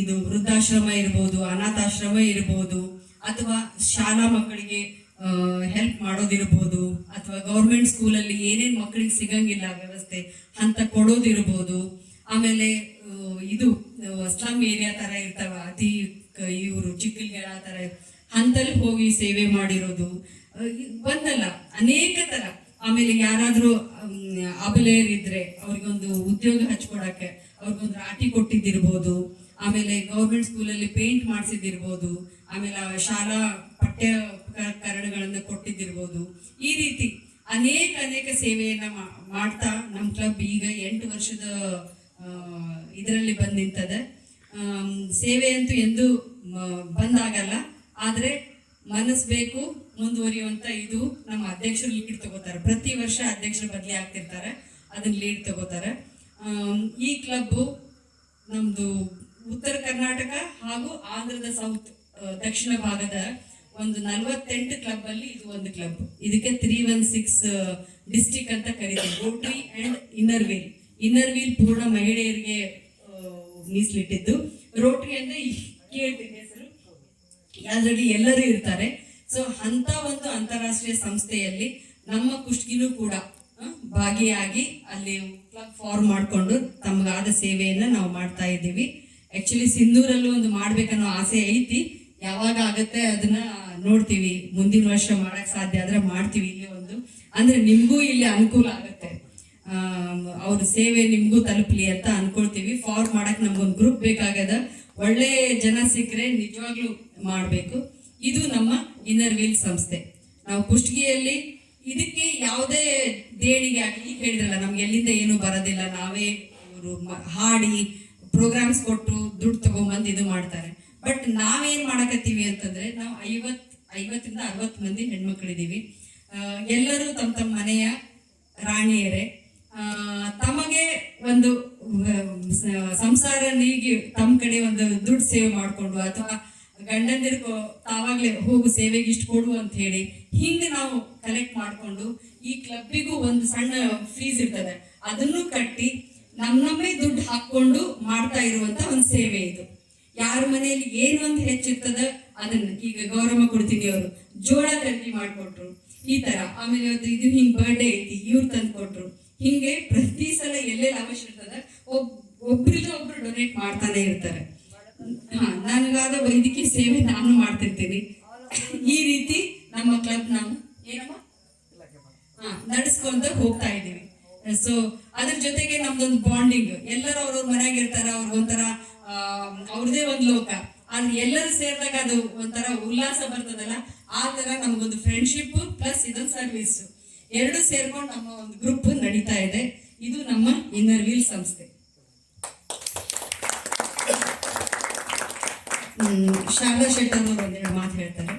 ಇದು ವೃದ್ಧಾಶ್ರಮ ಇರ್ಬೋದು, ಅನಾಥಾಶ್ರಮ ಇರ್ಬೋದು, ಅಥವಾ ಶಾಲಾ ಮಕ್ಕಳಿಗೆ ಹೆಲ್ಪ್ ಮಾಡೋದಿರ್ಬೋದು, ಅಥವಾ ಗೌರ್ಮೆಂಟ್ ಸ್ಕೂಲಲ್ಲಿ ಏನೇನು ಮಕ್ಕಳಿಗೆ ಸಿಗಂಗಿಲ್ಲ ವ್ಯವಸ್ಥೆ ಅಂತ ಕೊಡೋದಿರ್ಬೋದು. ಆಮೇಲೆ ಇದು ಸ್ಲಮ್ ಏರಿಯಾ ತರ ಇರ್ತಾವ, ಅತಿ ಇವರು ಚಿಕ್ಕಲ್ಗೆಳ ತರ ಅಂತಲ್ಲಿ ಹೋಗಿ ಸೇವೆ ಮಾಡಿರೋದು. ಒಂದಲ್ಲ ಅನೇಕ ತರ. ಆಮೇಲೆ ಯಾರಾದ್ರೂ ಅಬಲೆಯರಿದ್ರೆ ಅವ್ರಿಗೊಂದು ಉದ್ಯೋಗ ಹಚ್ಕೊಡಕ್ಕೆ, ಅವ್ರಿಗೊಂದು ರಾಟಿ ಕೊಟ್ಟಿದ್ದಿರ್ಬೋದು. ಆಮೇಲೆ ಗೌರ್ಮೆಂಟ್ ಸ್ಕೂಲಲ್ಲಿ ಪೇಂಟ್ ಮಾಡಿಸಿದಿರ್ಬೋದು ಆಮೇಲೆ ಶಾಲಾ ಪಠ್ಯ ಕರಣಗಳನ್ನ ಕೊಟ್ಟಿದ್ದಿರ್ಬೋದು. ಈ ರೀತಿ ಅನೇಕ ಅನೇಕ ಸೇವೆಯನ್ನ ಮಾಡ್ತಾ ನಮ್ಮ ಕ್ಲಬ್ ಈಗ ಎಂಟು ವರ್ಷದ ಇದರಲ್ಲಿ ಬಂದ್ ನಿಂತದೆ. ಸೇವೆ ಅಂತೂ ಎಂದೂ ಬಂದಾಗಲ್ಲ. ಆದರೆ ಮನಸ್ಸು ಬೇಕು, ಮುಂದುವರಿಯುವಂತ ಇದು ನಮ್ಮ ಅಧ್ಯಕ್ಷರು ಲೀಡ್ ತಗೋತಾರೆ. ಪ್ರತಿ ವರ್ಷ ಅಧ್ಯಕ್ಷರು ಬದಲಿ ಆಗ್ತಿರ್ತಾರೆ, ಅದನ್ನ ಲೀಡ್ ತಗೋತಾರೆ. ಈ ಕ್ಲಬ್ ನಮ್ದು ಉತ್ತರ ಕರ್ನಾಟಕ ಹಾಗೂ ಆಂಧ್ರದ ಸೌತ್ ದಕ್ಷಿಣ ಭಾಗದ ಒಂದು ನಲವತ್ತೆಂಟು ಕ್ಲಬ್ ಅಲ್ಲಿ ಇದು ಒಂದು ಕ್ಲಬ್ ಇದಕ್ಕೆ ತ್ರೀ ಒನ್ ಸಿಕ್ಸ್ ಡಿಸ್ಟಿಕ್ ಅಂತ ಕರೀತೀವಿ. Rotary and inner wheel inner wheel ಪೂರ್ಣ ಮಹಿಳೆಯರಿಗೆ ಮೀಸಲಿಟ್ಟಿದ್ದು. ರೋಟ್ರಿ ಅಂದ್ರೆ ಕೇಳ್ತೀನಿ ಹೆಸರು. ಅದರಲ್ಲಿ ಎಲ್ಲರೂ ಇರ್ತಾರೆ. ಸೊ ಅಂತ ಒಂದು ಅಂತಾರಾಷ್ಟ್ರೀಯ ಸಂಸ್ಥೆಯಲ್ಲಿ ನಮ್ಮ ಕುಷ್ಟಗಿನೂ ಕೂಡ ಭಾಗಿಯಾಗಿ ಅಲ್ಲಿ ಕ್ಲಬ್ ಫಾರ್ಮ್ ಮಾಡಿಕೊಂಡು ತಮಗಾದ ಸೇವೆಯನ್ನ ನಾವು ಮಾಡ್ತಾ ಇದ್ದೀವಿ. ಆಕ್ಚುಲಿ ಸಿಂಧೂರಲ್ಲೂ ಒಂದು ಮಾಡ್ಬೇಕನ್ನೋ ಆಸೆ ಐತಿ. ಯಾವಾಗ ಆಗತ್ತೆ ಅದನ್ನ ನೋಡ್ತೀವಿ. ಮುಂದಿನ ವರ್ಷ ಮಾಡಕ್ ಸಾಧ್ಯ ಆದ್ರೆ ಮಾಡ್ತೀವಿ ಇಲ್ಲಿ ಒಂದು. ಅಂದ್ರೆ ನಿಮ್ಗೂ ಇಲ್ಲಿ ಅನುಕೂಲ ಆಗತ್ತೆ. ಅವ್ರ ಸೇವೆ ನಿಮ್ಗೂ ತಲುಪಲಿ ಅಂತ ಅನ್ಕೊಳ್ತೀವಿ. ಫಾರ್ ಮಾಡಕ್ ನಮ್ಗೊಂದು ಗ್ರೂಪ್ ಬೇಕಾಗದ ಒಳ್ಳೆ ಜನ ಸಿಕ್ಕರೆ ನಿಜವಾಗ್ಲೂ ಮಾಡಬೇಕು. ಇದು ನಮ್ಮ ಇನ್ನರ್ ವೀಲ್ ಸಂಸ್ಥೆ. ನಾವು ಕುಷ್ಟಗಿಯಲ್ಲಿ ಇದಕ್ಕೆ ಯಾವುದೇ ದೇಣಿಗೆ ಆಗಲಿ ಹೇಳಿದ್ರಲ್ಲ, ನಮ್ಗೆ ಎಲ್ಲಿಂದ ಏನು ಬರೋದಿಲ್ಲ. ನಾವೇ ಹಾಡಿ ಪ್ರೋಗ್ರಾಮ್ಸ್ ಕೊಟ್ಟು ದುಡ್ಡು ತಗೊಂಬಂದು ಇದು ಮಾಡ್ತಾರೆ. ಬಟ್ ನಾವೇನ್ ಮಾಡಕತ್ತೀವಿ ಅಂತಂದ್ರೆ ನಾವು ಐವತ್ ಐವತ್ತರಿಂದ ಅರವತ್ತು ಮಂದಿ ಹೆಣ್ಮಕ್ಳಿದೀವಿ. ಎಲ್ಲರೂ ತಮ್ಮ ತಮ್ಮ ಮನೆಯ ರಾಣಿಯರೇ. ತಮಗೆ ಒಂದು ಸಂಸಾರ ನೀಗಿ ತಮ್ಮ ಕಡೆ ಒಂದು ದುಡ್ಡು ಸೇವ್ ಮಾಡಿಕೊಂಡು ಅಥವಾ ಗಂಡಂದಿರ್ಗೋ ತಾವಾಗ್ಲೇ ಹೋಗು ಸೇವೆಗೆ ಇಷ್ಟು ಕೊಡು ಅಂತ ಹೇಳಿ ಹಿಂಗೆ ನಾವು ಕಲೆಕ್ಟ್ ಮಾಡಿಕೊಂಡು ಈ ಕ್ಲಬ್ಬಿಗೂ ಒಂದು ಸಣ್ಣ ಫೀಸ್ ಇರ್ತದೆ. ಅದನ್ನು ಕಟ್ಟಿ ನಮ್ಮ ನಮ್ಮೇ ದುಡ್ಡು ಹಾಕೊಂಡು ಮಾಡ್ತಾ ಇರುವಂತ ಒಂದು ಸೇವೆ ಇದು. ಯಾರ ಮನೆಯಲ್ಲಿ ಏನು ಒಂದು ಹೆಚ್ಚಿರ್ತದ ಅದನ್ನ ಈಗ ಗೌರವ ಕೊಡ್ತೀನಿ ಅವರು. ಜೋಳ ತಂದಿ ಮಾಡ್ಕೊಟ್ರು. ಈ ತರ. ಆಮೇಲೆ ಅವ್ರದ್ದು ಇದು ಹಿಂಗ್ ಬರ್ಡೇ ಐತಿ, ಇವ್ರು ತಂದು ಕೊಟ್ರು. ಹಿಂಗೆ ಪ್ರತಿ ಸಲ ಎಲ್ಲೆಲ್ಲಿ ಅವಶ್ಯ ಇರ್ತದ, ಒಬ್ ಒಬ್ರಿಗೆ ಒಬ್ರು ಡೊನೇಟ್ ಮಾಡ್ತಾನೆ ಇರ್ತಾರೆ. ಹಾ, ನನಗಾದ ವೈದ್ಯಕೀಯ ಸೇವೆ ನಾನು ಮಾಡ್ತಿರ್ತೀನಿ. ಈ ರೀತಿ ನಮ್ಮ ಕ್ಲಬ್ ನಾವು ಏನಮ್ಮ ಹಾ, ನಡೆಸ್ಕೊಂತ ಹೋಗ್ತಾ ಇದೀವಿ ಸೊ ಅದ್ರ ಜೊತೆಗೆ ನಮ್ದೊಂದು ಬಾಂಡಿಂಗ್ ಎಲ್ಲರೂ ಅವ್ರವ್ರ ಮನೆಯಾಗ ಇರ್ತಾರ ಅವ್ರ ಒಂಥರ ಅವ್ರದೇ ಒಂದು ಲೋಕ. ಅಲ್ಲಿ ಎಲ್ಲರೂ ಸೇರಿದಾಗ ಅದು ಒಂಥರ ಉಲ್ಲಾಸ ಬರ್ತದಲ್ಲ? ಆ ತರ ನಮ್ಗೊಂದು ಫ್ರೆಂಡ್ಶಿಪ್ ಪ್ಲಸ್ ಇದೊಂದು ಸರ್ವಿಸ್ ಎರಡು ಸೇರ್ಕೊಂಡು ನಮ್ಮ ಒಂದು ಗ್ರೂಪ್ ನಡೀತಾ ಇದೆ. ಇದು ನಮ್ಮ ಇನ್ನರ್ ವೀಲ್ ಸಂಸ್ಥೆ. ಶಾರದಾ ಶೆಟ್ಟರ್ ಒಂದೆರಡು ಮಾತು ಹೇಳ್ತಾರೆ.